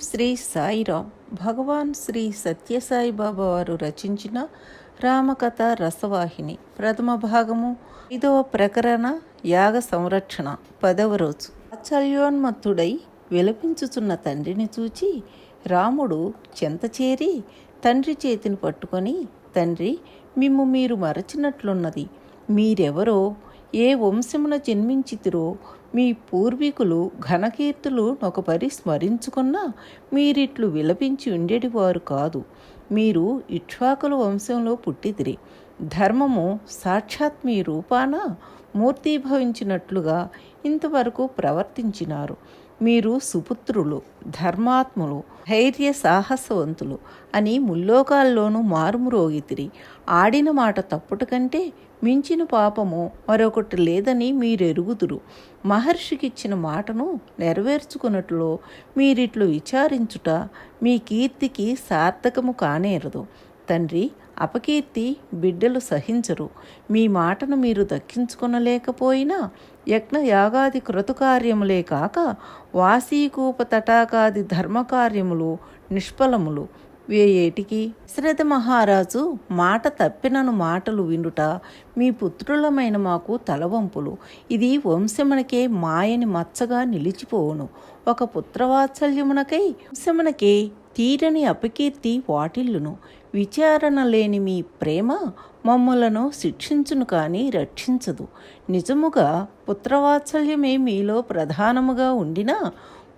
శ్రీ సాయిరామ్ భగవాన్ శ్రీ సత్యసాయి బాబా వారు రచించిన రామకథ రసవాహిని. ప్రథమ భాగము ఐదవ ప్రకరణ యాగ సంరక్షణ. పదవ రోజు. వాత్సల్యోన్మత్తుడై విలపించుచున్న తండ్రిని చూచి రాముడు చెంత చేరి తండ్రి చేతిని పట్టుకొని తండ్రి మిమ్ము మీరు మరచినట్లున్నది. మీరెవరో ఏ వంశమున జన్మించితిరో మీ పూర్వీకులు ఘనకీర్తులు నొకపరి స్మరించుకున్నా మీరిట్లు విలపించి ఉండేటివారు కాదు. మీరు ఇక్ష్వాకుల వంశంలో పుట్టిదిరి ధర్మము సాక్షాత్ మీ రూపాన మూర్తీభవించినట్లుగా ఇంతవరకు ప్రవర్తించినారు. మీరు సుపుత్రులు ధర్మాత్ములు ధైర్య సాహసవంతులు అని ముల్లోకాల్లోనూ మారుమురోగితిరి. ఆడిన మాట తప్పుట కంటే మించిన పాపము మరొకటి లేదని మీరెరుగుదురు. మహర్షికిచ్చిన మాటను నెరవేర్చుకున్నట్లు మీరిట్లు విచారించుట మీ కీర్తికి సార్థకము కానేరదు. తండ్రి అపకీర్తి బిడ్డలు సహించరు. మీ మాటను మీరు దక్కించుకొనలేకపోయినా యజ్ఞయాగాది కృతకార్యములే కాక వాసీకూప తటాకాది ధర్మకార్యములు నిష్ఫలములు. వేయేటికి దశరథ మహారాజు మాట తప్పినను మాటలు వినుట మీ పుత్రులమైన మాకు తలవంపులు. ఇది వంశమునకే మాయని మచ్చగా నిలిచిపోవును. ఒక పుత్రవాత్సల్యమునకై వంశమునకే తీరని అపకీర్తి వాటిల్లును. విచారణ లేని మీ ప్రేమ మమ్మలను శిక్షించును కానీ రక్షించదు. నిజముగా పుత్రవాత్సల్యమే మీలో ప్రధానముగా ఉండినా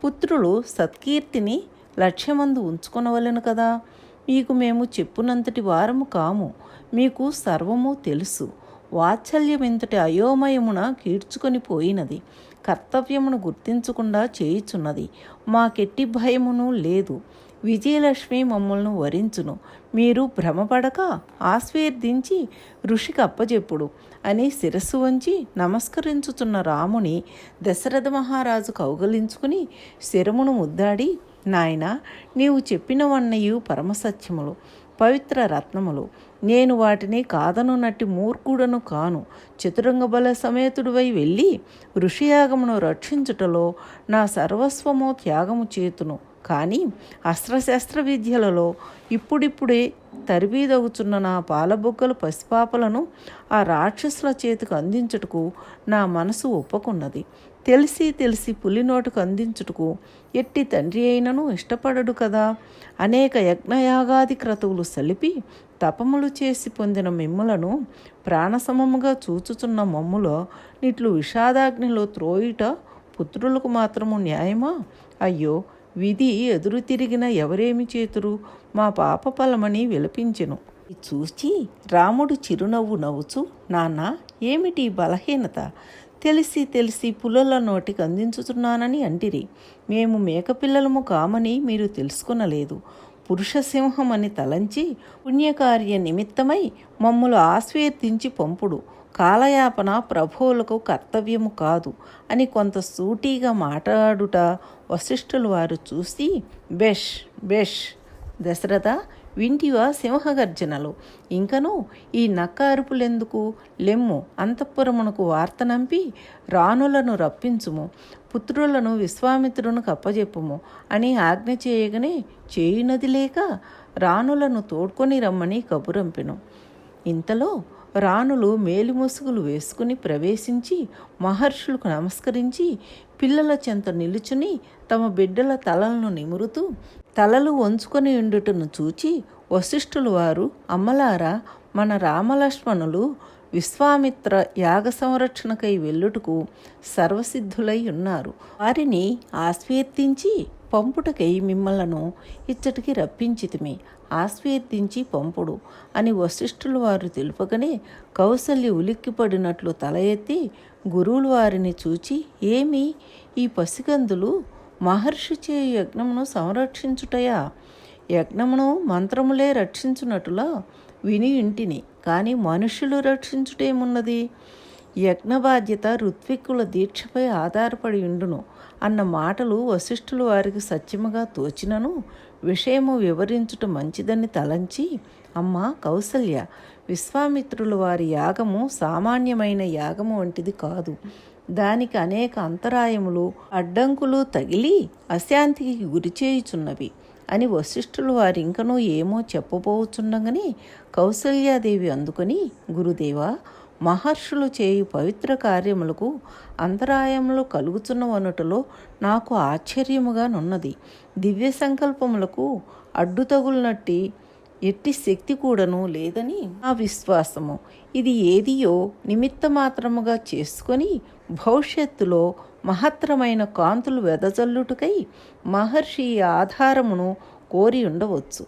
పుత్రులు సత్కీర్తిని లక్ష్యమందు ఉంచుకొనవలెను కదా. మీకు మేము చెప్పునంతటి వారము కాము. మీకు సర్వము తెలుసు. వాత్సల్యం ఇంతటి అయోమయమున కీడ్చుకొని పోయినది. కర్తవ్యమును గుర్తించకుండా చేయుచున్నది. మాకెట్టి భయమును లేదు. విజయలక్ష్మి మమ్మల్ని వరించును. మీరు భ్రమపడక ఆస్వేర్దించి ఋషికి అప్పజెప్పుడు అని శిరస్సు వంచి నమస్కరించుతున్న రాముని దశరథ మహారాజు కౌగలించుకుని శిరమును ముద్దాడి నాయన నీవు చెప్పినవన్నయు పరమసత్యములు పవిత్ర రత్నములు నేను వాటిని కాదనున్నట్టి మూర్ఖుడను కాను. చతురంగ బల సమేతుడివై వెళ్ళి ఋషియాగమును రక్షించుటలో నా సర్వస్వము త్యాగము చేతును. కానీ అస్త్రశస్త్ర విద్యలలో ఇప్పుడిప్పుడే తరిబీదవుచున్న నా పాలబొగ్గలు పసిపాపలను ఆ రాక్షసుల చేతికి అందించుటకు నా మనసు ఒప్పుకున్నది. తెలిసి తెలిసి పులినోటుకు అందించుటకు ఎట్టి తండ్రి అయినను ఇష్టపడడు కదా. అనేక యజ్ఞయాగాది క్రతువులు సలిపి తపములు చేసి పొందిన మిమ్ములను ప్రాణసమముగా చూచుచున్న మమ్ములో నిట్లు విషాదాగ్నిలో త్రోయిట పుత్రులకు మాత్రము న్యాయమా? అయ్యో విధి ఎదురు తిరిగిన ఎవరేమి చేతురు? మా పాప ఫలమని విలపించెను. చూచి రాముడు చిరునవ్వు నవ్వుచు నాన్న ఏమిటి బలహీనత? తెలిసి తెలిసి పుల్లల నోటికి అందించుతున్నానని అంటిరి. మేము మేకపిల్లలము కామని మీరు తెలుసుకొనలేదు. పురుషసింహమని తలంచి పుణ్యకార్య నిమిత్తమై మమ్మలు ఆస్వేదించి పంపుడు. కాలయాపన ప్రభువులకు కర్తవ్యము కాదు అని కొంత సూటిగా మాట్లాడుట వశిష్ఠులు వారు చూసి బెష్ బెష్ దశరథ వింటివా సింహగర్జనలు. ఇంకను ఈ నక్క అరుపులెందుకు లెమ్ము అంతఃపురమునకు వార్త నంపి రాణులను రప్పించుము పుత్రులను విశ్వామిత్రునికి అప్పజెప్పుము అని ఆజ్ఞ చేయగానే చేయునది లేక రాణులను తోడ్కొని రమ్మని కబురంపెను. ఇంతలో రాణులు మేలిముసుగులు వేసుకుని ప్రవేశించి మహర్షులకు నమస్కరించి పిల్లల చెంత నిలుచుని తమ బిడ్డల తలలను నిమురుతూ తలలు వంచుకొని ఉండుటను చూచి వశిష్ఠులు వారు అమ్మలారా మన రామలక్ష్మణులు విశ్వామిత్ర యాగ సంరక్షణకై వెళ్ళుటకు సర్వసిద్ధులై ఉన్నారు. వారిని ఆస్వేర్తించి పంపుటకై మిమ్మలను ఇచ్చటికి రప్పించితిమి. ఆస్వేర్తించి పంపుడు అని వశిష్ఠులు వారు తెలుపగానే కౌసల్య ఉలిక్కిపడినట్లు తల ఎత్తి గురువులు వారిని చూచి ఏమి ఈ పసిగందులు మహర్షి చే యజ్ఞమును సంరక్షించుటయా? యజ్ఞమును మంత్రములే రక్షించున్నట్టులా విని ఇంటిని కానీ మనుష్యులు రక్షించుటేమున్నది? యజ్ఞ బాధ్యత ఋత్విక్కుల దీక్షపై ఆధారపడి ఉండును అన్న మాటలు వశిష్ఠులు వారికి సత్యముగా తోచినను విషయము వివరించుట మంచిదని తలంచి అమ్మ కౌసల్య విశ్వామిత్రులు వారి యాగము సామాన్యమైన యాగము వంటిది కాదు. దానికి అనేక అంతరాయములు అడ్డంకులు తగిలి అశాంతికి గురిచేయుచున్నవి అని వశిష్ఠులు వారింకనూ ఏమో చెప్పబోచుండగానే కౌసల్యాదేవి అందుకొని గురుదేవా మహర్షులు చేయు పవిత్ర కార్యములకు అంతరాయములు కలుగుచున్నవనుటలో నాకు ఆశ్చర్యముగా నున్నది దివ్య సంకల్పములకు అడ్డుతగులునట్టి ఎట్టి శక్తి కూడాను లేదని నా విశ్వాసము. ఇది ఏదియో నిమిత్త మాత్రముగా చేసుకొని భవిష్యత్తులో మహత్తరమైన కాంతులు వెదజల్లుటకై మహర్షి ఆధారమును కోరి ఉండవచ్చు.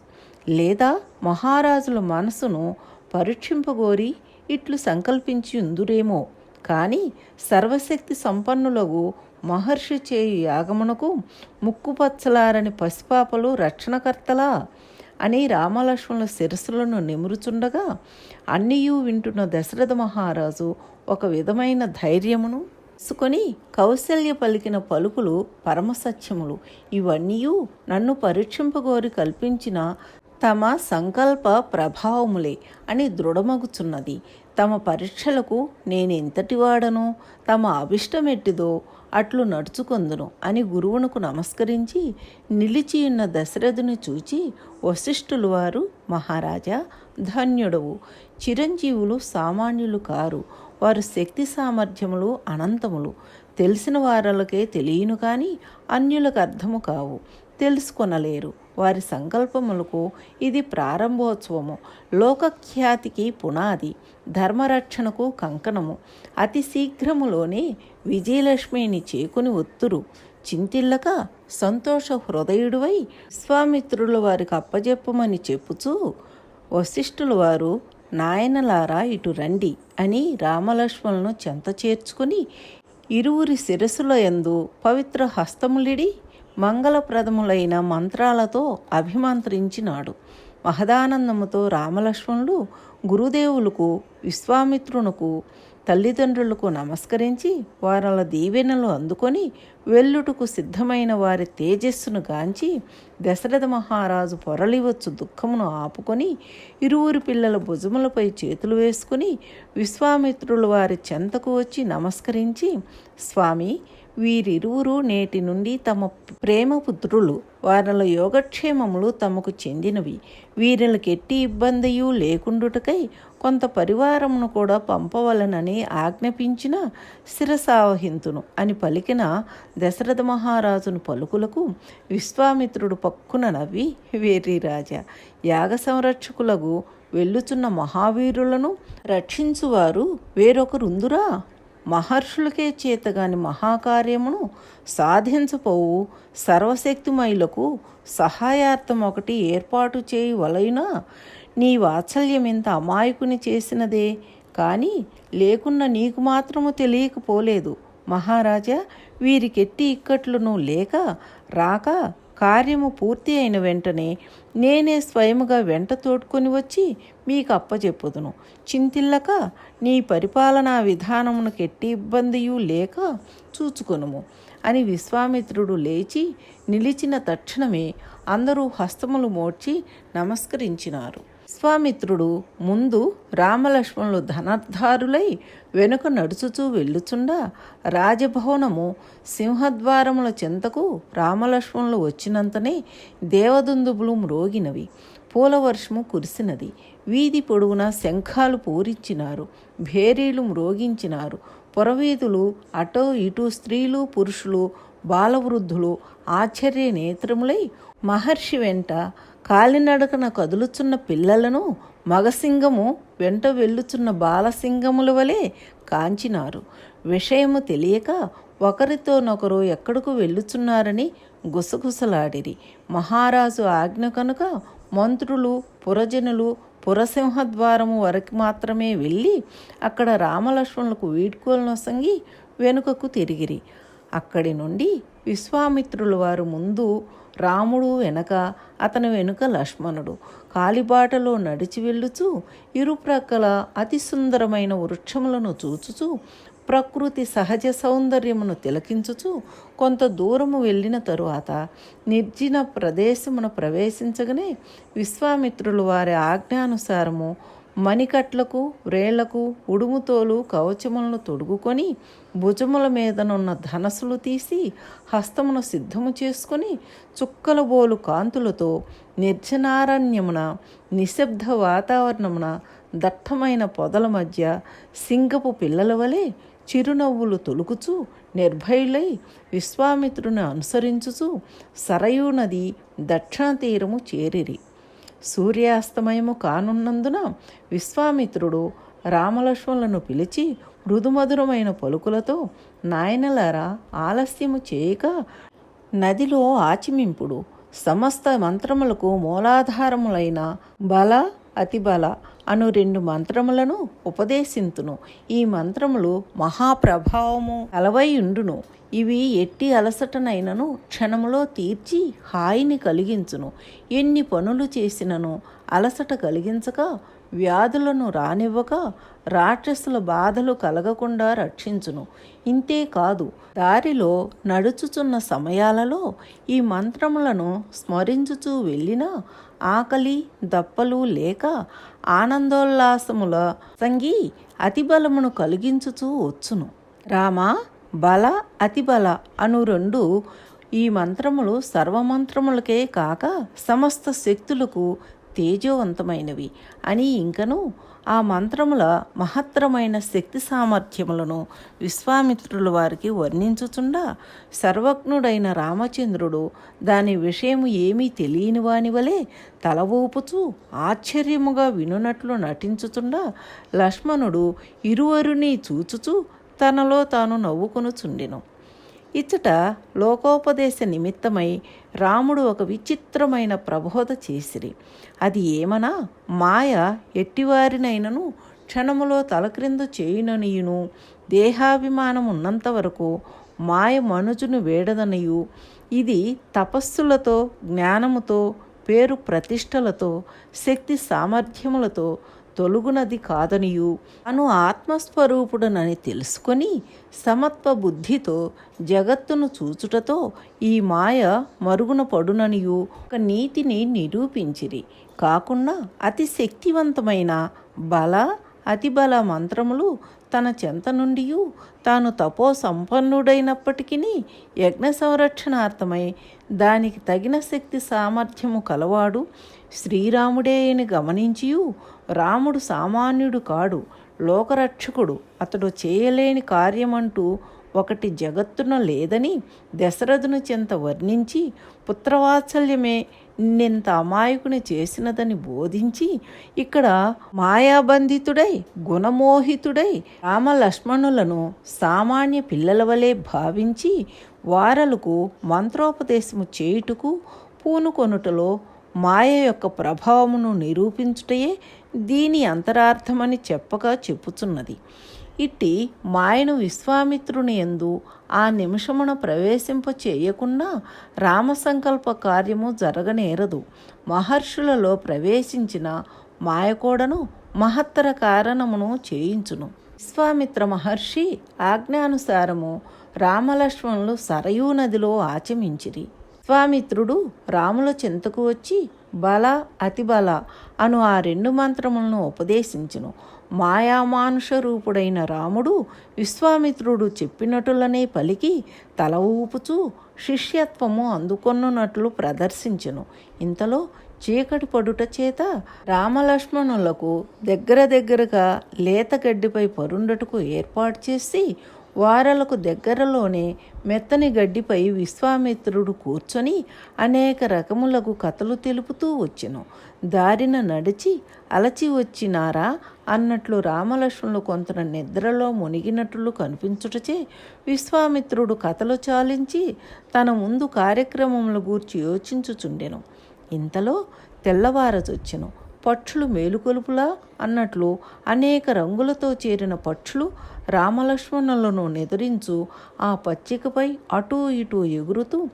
లేదా మహారాజుల మనసును పరీక్షింపగోరి ఇట్లు సంకల్పించి ఉందురేమో. కానీ సర్వశక్తి సంపన్నులకు మహర్షి చేయు యాగమునకు ముక్కుపచ్చలారని పసిపాపలు రక్షణకర్తలా అని రామలక్ష్మణుల శిరస్సులను నిమురుచుండగా అన్నియూ వింటున్న దశరథ మహారాజు ఒక విధమైన ధైర్యమును తీసుకొని కౌశల్య పలికిన పలుకులు పరమసత్యములు. ఇవన్నీ నన్ను పరీక్షింపగోరి కల్పించిన తమ సంకల్ప ప్రభావములే అని దృఢమగుచున్నది. తమ పరీక్షలకు నేనెంతటివాడను తమ అభిష్టమెట్టిదో అట్లు నడుచుకొందును అని గురువునకు నమస్కరించి నిలిచియున్న దశరథుని చూచి వశిష్ఠులు వారు మహారాజా ధన్యుడవు. చిరంజీవులు సామాన్యులు కారు. వారు శక్తి సామర్థ్యములు అనంతములు. తెలిసిన వారలకే తెలియను కానీ అన్యులకు అర్థము కావు. తెలుసుకొనలేరు. వారి సంకల్పములకు ఇది ప్రారంభోత్సవము. లోకఖ్యాతికి పునాది ధర్మరక్షణకు కంకణము. అతి శీఘ్రములోనే విజయలక్ష్మిని చేకుని ఒత్తురు. చింతిల్లక సంతోష హృదయుడువై విశ్వామిత్రుల వారికి అప్పజెప్పమని చెప్పుచూ వశిష్ఠుల వారు నాయనలారా ఇటు రండి అని రామలక్ష్మణులను చెంత చేర్చుకుని ఇరువురి శిరస్సుల యందు పవిత్ర హస్తములిడి మంగళప్రదములైన మంత్రాలతో అభిమంత్రించినాడు. మహదానందముతో రామలక్ష్మణులు గురుదేవులకు విశ్వామిత్రునకు తల్లిదండ్రులకు నమస్కరించి వారల దీవెనలు అందుకొని వెల్లుటకు సిద్ధమైన వారి తేజస్సును గాంచి దశరథ మహారాజు పొరలివచ్చు దుఃఖమును ఆపుకొని ఇరువురు పిల్లల భుజములపై చేతులు వేసుకుని విశ్వామిత్రులు వారి చెంతకు వచ్చి నమస్కరించి స్వామి వీరిరువురు నేటి నుండి తమ ప్రేమపుత్రులు వారిల యోగక్షేమములు తమకు చెందినవి. వీరిలకు ఎట్టి ఇబ్బందియు లేకుండుటకై కొంత పరివారమును కూడా పంపవలనని ఆజ్ఞాపించిన శిరసావహింతును అని పలికిన దశరథ మహారాజును పలుకులకు విశ్వామిత్రుడు పక్కున నవ్వి వేరి రాజా యాగ సంరక్షకులకు వెళ్ళుచున్న మహావీరులను రక్షించువారు వేరొకరుందురా? మహర్షులకే చేతగాని మహాకార్యమును సాధించపోవు. సర్వశక్తిమయులకు సహాయార్థం ఒకటి ఏర్పాటు చేయి వలయునా నీ వాత్సల్యం ఇంత అమాయకుని చేసినదే. కానీ లేకున్న నీకు మాత్రము తెలియకపోలేదు. మహారాజా వీరికెట్టి ఇక్కట్లును లేక రాక కార్యము పూర్తి అయిన వెంటనే నేనే స్వయముగా వెంట తోడ్కొని వచ్చి మీకు అప్పచెప్పుదును చింతిల్లక నీ పరిపాలనా విధానమునకు ఎట్టి ఇబ్బందియు లేక చూచుకొనుము. అని విశ్వామిత్రుడు లేచి నిలిచిన తక్షణమే అందరూ హస్తములు మోడ్చి నమస్కరించినారు. విశ్వామిత్రుడు ముందు రామలక్ష్మణులు ధనర్ధారులై వెనుక నడుచుచూ వెళ్ళుచుండా రాజభవనము సింహద్వారముల చెంతకు రామలక్ష్మణులు వచ్చినంతనే దేవదుందుబులు మ్రోగినవి. పూలవర్షము కురిసినది. వీధి పొడుగున శంఖాలు పూరించినారు. భేరీలు మ్రోగించినారు. పొరవీధులు అటో ఇటు స్త్రీలు పురుషులు బాలవృద్ధులు ఆశ్చర్య నేత్రములై మహర్షి వెంట కాలినడకన కదులుచున్న పిల్లలను మగసింగము వెంట వెళ్ళుచున్న బాలసింగముల వలె కాంచినారు. విషయము తెలియక ఒకరితోనొకరు ఎక్కడకు వెళ్ళుచున్నారని గుసగుసలాడిరి. మహారాజు ఆజ్ఞ కనుక మంత్రులు పురజనులు పురసింహద్వారము వరకు మాత్రమే వెళ్ళి అక్కడ రామలక్ష్మణులకు వీడ్కోలనొసంగి వెనుకకు తిరిగిరి. అక్కడి నుండి విశ్వామిత్రుల వారు ముందు రాముడు వెనక అతని వెనుక లక్ష్మణుడు. కాలిబాటలో నడిచి వెళ్ళుచు ఇరుప్రక్కల అతి సుందరమైన వృక్షములను చూచుచు ప్రకృతి సహజ సౌందర్యమును తిలకించుచు కొంత దూరము వెళ్ళిన తరువాత నిర్జన ప్రదేశమును ప్రవేశించగానే విశ్వామిత్రులు వారి ఆజ్ఞానుసారము మణికట్లకు వ్రేళ్ళకు ఉడుముతోలు కవచములను తొడుగుకొని భుజముల మీదనున్న ధనస్సులు తీసి హస్తమును సిద్ధము చేసుకొని చుక్కల బోలు కాంతులతో నిర్జనారణ్యమున నిశ్శబ్ద వాతావరణమున దట్టమైన పొదల మధ్య సింగపు పిల్లల వలె చిరునవ్వులు తొలుకుచూ నిర్భయులై విశ్వామిత్రుని అనుసరించుచు సరయూ నది దక్షిణ తీరము చేరిరి. సూర్యాస్తమయము కానున్నందున విశ్వామిత్రుడు రామలక్ష్మణులను పిలిచి మృదుమధురమైన పలుకులతో నాయనలారా ఆలస్యము చేయక నదిలో ఆచిమింపుడు. సమస్త మంత్రములకు మూలాధారములైన బల అతిబల అను రెండు మంత్రములను ఉపదేశింతును. ఈ మంత్రములు మహాప్రభావము అలవైయుండును ఇవి ఎట్టి అలసటనైనను క్షణములో తీర్చి హాయిని కలిగించును. ఎన్ని పనులు చేసినను అలసట కలిగించక వ్యాధులను రానివ్వక రాక్షసుల బాధలు కలగకుండా రక్షించును. ఇంతే కాదు దారిలో నడుచుచున్న సమయాలలో ఈ మంత్రములను స్మరించుచూ వెళ్ళినా ఆకలి దప్పలు లేక ఆనందోల్లాసముల సంగి అతిబలమును కలిగించుచూ వచ్చును. రామా బల అతిబల అను రెండు ఈ మంత్రములు సర్వమంత్రములకే కాక సమస్త శక్తులకు తేజోవంతమైనవి. అని ఇంకను ఆ మంత్రముల మహత్తరమైన శక్తి సామర్థ్యములను విశ్వామిత్రుల వారికి వర్ణించుచుండా సర్వజ్ఞుడైన రామచంద్రుడు దాని విషయము ఏమీ తెలియని వాని వలె తల ఊపుచూ ఆశ్చర్యముగా వినునట్లు నటించుచుండా లక్ష్మణుడు ఇరువరుని చూచుచూ తనలో తాను నవ్వుకొనుచుండెను. ఇచ్చట లోకోపదేశ నిమిత్తమై రాముడు ఒక విచిత్రమైన ప్రబోధ చేసిరి. అది ఏమనా? మాయ ఎట్టివారినైనను క్షణములో తలక్రిందు చేయుననియును. దేహాభిమానం ఉన్నంత వరకు మాయ మనుజును వేడదనియు. ఇది తపస్సులతో జ్ఞానముతో పేరు ప్రతిష్టలతో శక్తి సామర్థ్యములతో తొలుగునది కాదనియు. అను ఆత్మస్వరూపుడనని తెలుసుకొని సమత్వ బుద్ధితో జగత్తును చూచుటతో ఈ మాయ మరుగున పడుననియు. ఒక నీతిని నిరూపించిరి. కాకుండా అతి శక్తివంతమైన బల అతిబల మంత్రములు తన చెంత నుండి తాను తపో సంపన్నుడైనప్పటికీ యజ్ఞ సంరక్షణార్థమై దానికి తగిన శక్తి సామర్థ్యము కలవాడు శ్రీరాముడే అని గమనించియు. రాముడు సామాన్యుడు కాడు లోకరక్షకుడు. అతడు చేయలేని కార్యమంటూ ఒకటి జగత్తున లేదని దశరథుని చెంత వర్ణించి పుత్రవాత్సల్యమే నింత అమాయకుని చేసినదని బోధించి ఇక్కడ మాయాబంధితుడై గుణమోహితుడై రామలక్ష్మణులను సామాన్య పిల్లల వలె భావించి వారలకు మంత్రోపదేశము చేయుటకు పూనుకొనుటలో మాయ యొక్క ప్రభావమును నిరూపించుటయే దీని అంతరార్థమని చెప్పగా చెప్పుచున్నది. ఇట్టి మాయను విశ్వామిత్రుని ఎందు ఆ నిమిషమున ప్రవేశింప చేయకుండా రామసంకల్ప కార్యము జరగనేరదు. మహర్షులలో ప్రవేశించిన మాయకోడను మహత్తర కారణమును చేయించును. విశ్వామిత్ర మహర్షి ఆజ్ఞానుసారము రామలక్ష్మణులు సరయూ నదిలో ఆచమించిరి. విశ్వామిత్రుడు రాముల చెంతకు వచ్చి బల అతిబల అను ఆ రెండు మంత్రములను ఉపదేశించును. మాయామానుష రూపుడైన రాముడు విశ్వామిత్రుడు చెప్పినట్టులనే పలికి తల ఊపుచూ శిష్యత్వము అందుకొనున్నట్లు ప్రదర్శించును. ఇంతలో చీకటి పడుట చేత రామలక్ష్మణులకు దగ్గర దగ్గరగా లేత గడ్డిపై పరుండటకు ఏర్పాటు చేసి వారలకు దగ్గరలోనే మెత్తని గడ్డిపై విశ్వామిత్రుడు కూర్చొని అనేక రకములకు కథలు తెలుపుతూ వచ్చెను. దారిన నడిచి అలచి వచ్చినారా అన్నట్లు రామలక్ష్మణులు కొంత నిద్రలో మునిగినట్లు కనిపించుటచే విశ్వామిత్రుడు కథలు చాలించి తన ముందు కార్యక్రమముల గూర్చి యోచించుచుండెను. ఇంతలో తెల్లవారచొచ్చెను. పక్షులు మేలుకొలుపులా అన్నట్లు అనేక రంగులతో చేరిన పక్షులు రామలక్ష్మణులను నిద్రించు ఆ పచ్చికపై అటూ ఇటూ ఎగురుతూ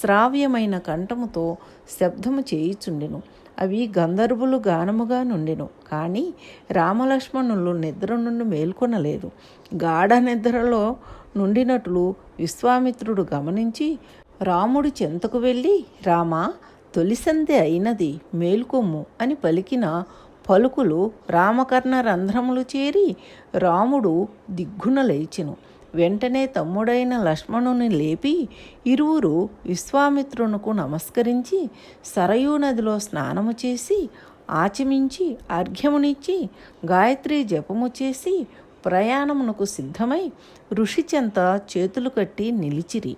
శ్రావ్యమైన కంఠముతో శబ్దము చేయుచుండెను. అవి గంధర్వులు గానముగా నుండెను. కానీ రామలక్ష్మణులు నిద్ర నుండి మేల్కొనలేదు. గాఢ నిద్రలో నుండినట్లు విశ్వామిత్రుడు గమనించి రాముడి చెంతకు వెళ్ళి రామా తొలిసందే అయినది మేల్కొమ్ము అని పలికిన పలుకులు రామకర్ణ రంధ్రములు చేరి రాముడు దిగ్గున లేచెను. వెంటనే తమ్ముడైన లక్ష్మణుని లేపి ఇరువురు విశ్వామిత్రునకు నమస్కరించి సరయూ నదిలో స్నానము చేసి ఆచమించి అర్ఘ్యమునిచ్చి గాయత్రి జపము చేసి ప్రయాణమునకు సిద్ధమై ఋషిచెంత చేతులు కట్టి నిలిచిరి.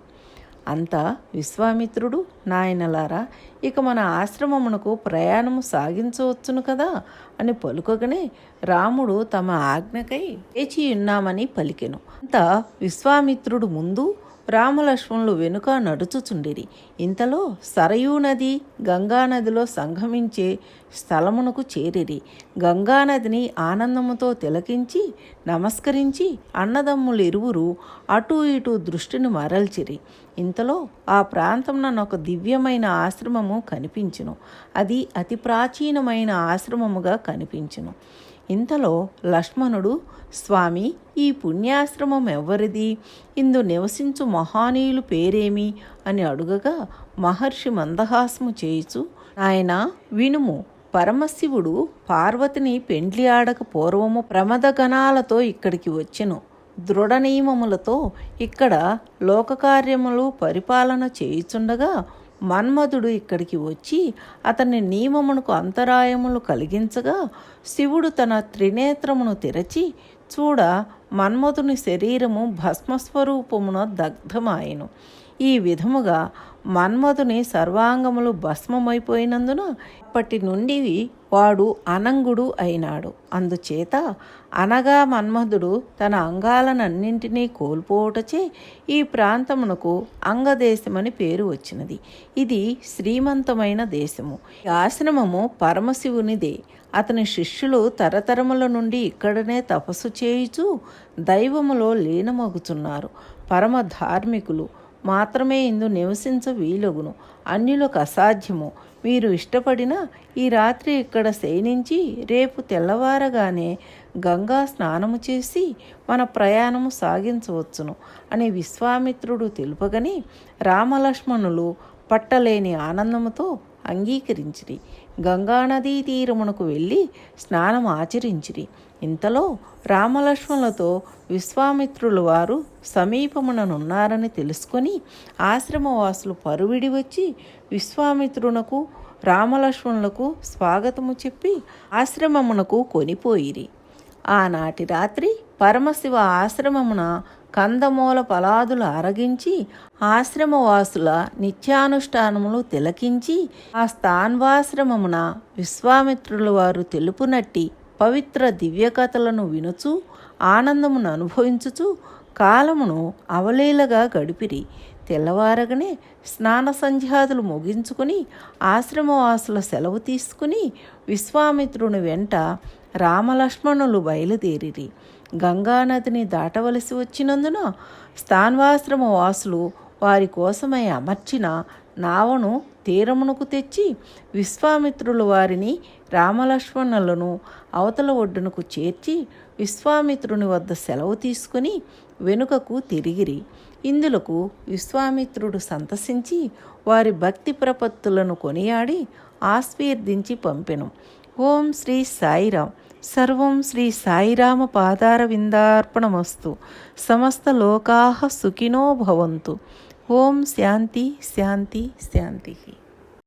అంతా విశ్వామిత్రుడు నాయనలారా. ఇక మన ఆశ్రమమునకు ప్రయాణము సాగించవచ్చును కదా అని పలుకగానే రాముడు తమ ఆజ్ఞకై వేచి ఉన్నామని పలికెను. అంత విశ్వామిత్రుడు ముందు రామలక్ష్మణులు వెనుక నడుచుచుండిరి. ఇంతలో సరయూ నది గంగానదిలో సంగమించే స్థలమునకు చేరిరి. గంగానదిని ఆనందముతో తిలకించి నమస్కరించి అన్నదమ్ములు ఇరువురు ఇటూ దృష్టిని మరల్చిరి. ఇంతలో ఆ ప్రాంతంలో ఒక దివ్యమైన ఆశ్రమము కనిపించును. అది అతి ప్రాచీనమైన ఆశ్రమముగా కనిపించును. ఇంతలో లక్ష్మణుడు స్వామి ఈ పుణ్యాశ్రమం ఎవరిది ఇందు నివసించు మహానీయులు పేరేమి? అని అడుగగా మహర్షి మందహాసము చేయుచు ఆయన వినుము పరమశివుడు పార్వతిని పెండ్లి ఆడక పూర్వము ప్రమదగణాలతో ఇక్కడికి వచ్చెను. దృఢ నియమములతో ఇక్కడ లోకకార్యములు పరిపాలన చేయుచుండగా మన్మధుడు ఇక్కడికి వచ్చి అతని నియమమునకు అంతరాయములు కలిగించగా శివుడు తన త్రినేత్రమును తెరచి చూడ మన్మధుని శరీరము భస్మస్వరూపమున దగ్ధమాయను. ఈ విధముగా మన్మధుని సర్వాంగములు భస్మమైపోయినందున ఇప్పటి నుండి వాడు అనంగుడు అయినాడు. అందుచేత అనగా మన్మధుడు తన అంగాలనన్నింటినీ కోల్పోవటచే ఈ ప్రాంతమునకు అంగదేశమని పేరు వచ్చినది. ఇది శ్రీమంతమైన దేశము. ఈ ఆశ్రమము పరమశివునిదే. అతని శిష్యులు తరతరముల నుండి ఇక్కడనే తపస్సు చేయుచు దైవములో లీనమగుచున్నారు. పరమ ధార్మికులు మాత్రమే ఇందు నివసించ వీలగును. అన్యులకు అసాధ్యము. మీరు ఇష్టపడిన ఈ రాత్రి ఇక్కడ శయనించి రేపు తెల్లవారగానే గంగా స్నానము చేసి మన ప్రయాణము సాగించవచ్చును అని విశ్వామిత్రుడు తెలుపగని రామలక్ష్మణులు పట్టలేని ఆనందముతో అంగీకరించిరి. గంగానదీ తీరమునకు వెళ్ళి స్నానం ఆచరించిరి. ఇంతలో రామలక్ష్మణులతో విశ్వామిత్రులు వారు సమీపముననున్నారని తెలుసుకొని ఆశ్రమవాసులు పరువిడి వచ్చి విశ్వామిత్రునకు రామలక్ష్మణులకు స్వాగతము చెప్పి ఆశ్రమమునకు కొనిపోయిరి. ఆనాటి రాత్రి పరమశివ ఆశ్రమమున కందమూల ఫలాదులు అరగించి ఆశ్రమవాసుల నిత్యానుష్ఠానములు తిలకించి ఆ స్థాన్వాశ్రమమున విశ్వామిత్రుల వారు తెలుపునట్టి పవిత్ర దివ్యకథలను వినుచు ఆనందమును అనుభవించుచు కాలమును అవలీలగా గడిపిరి. తెల్లవారగనే స్నాన సంధ్యాదులు ముగించుకుని ఆశ్రమవాసుల సెలవు తీసుకుని విశ్వామిత్రుని వెంట రామలక్ష్మణులు బయలుదేరిరి. గంగానదిని దాటవలసి వచ్చినందున స్థాన్వాశ్రమ వాసులు వారి కోసమై అమర్చిన నావను తీరమునకు తెచ్చి విశ్వామిత్రులు వారిని రామలక్ష్మణులను అవతల ఒడ్డునకు చేర్చి విశ్వామిత్రుని వద్ద సెలవు తీసుకుని వెనుకకు తిరిగిరి. ఇందులకు విశ్వామిత్రుడు సంతసించి వారి భక్తి ప్రపత్తులను కొనియాడి ఆస్వీర్దించి పంపెను. ఓం శ్రీ సాయిరాం సర్వం శ్రీ సాయిరామ పాదారవిందార్పణమస్తు. సమస్త లోకా సుఖినో భవంతు. ఓం శాంతి శాంతి శాంతి.